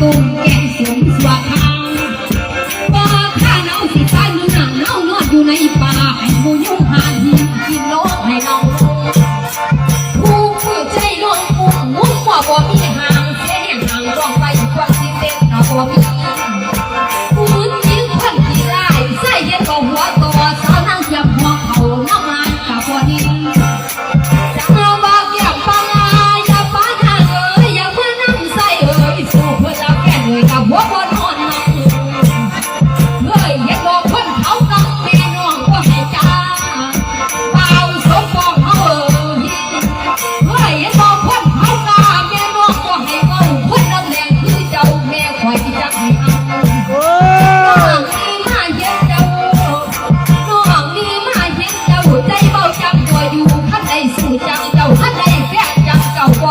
Oh.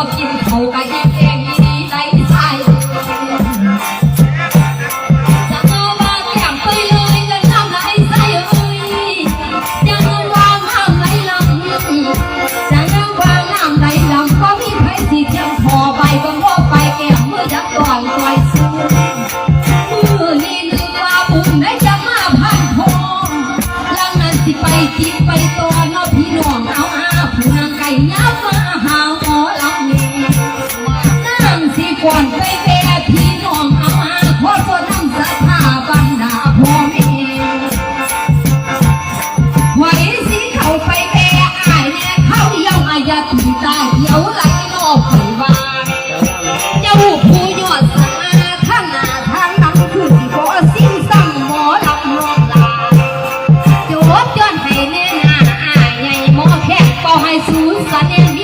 บ่กินเขาก็แย่งดีใจใส่จะเอาบางอย่ไปเลยจะทำไรใส่เอ้ยยังวางห้ามไรลำจะยังวางห้ามไรลำก็มีไผสิยังพอไปก็พอไปแก้มมือจะก่อนคอยสู้มือนี่นึกาบุญได้จะมาพันทองลังนั้นสิไปจิตไป ফুল কানের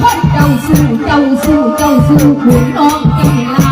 คนเจ้าสู้เจ้าสู้เจ้าสู้ขุนน้องเอลา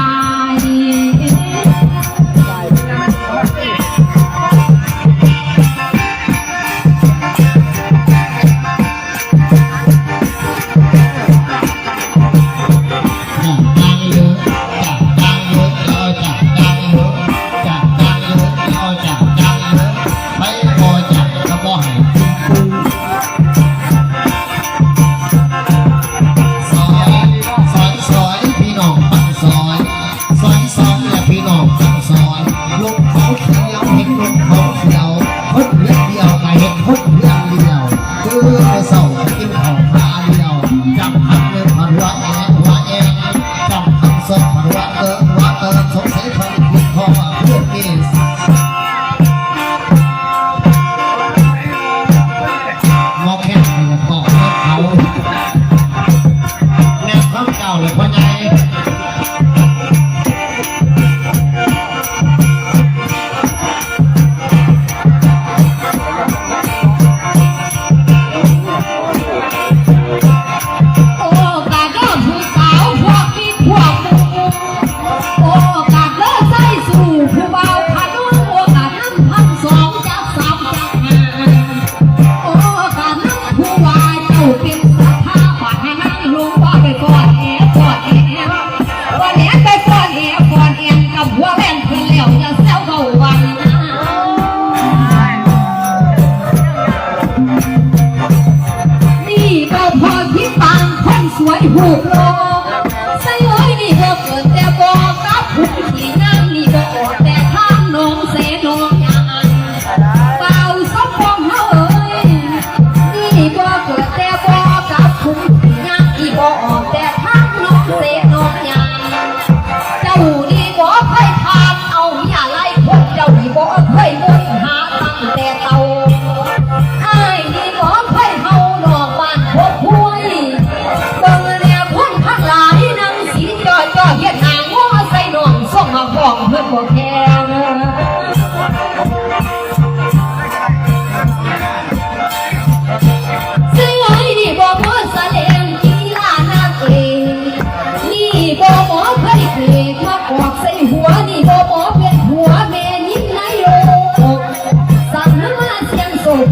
Rock, rock.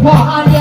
我。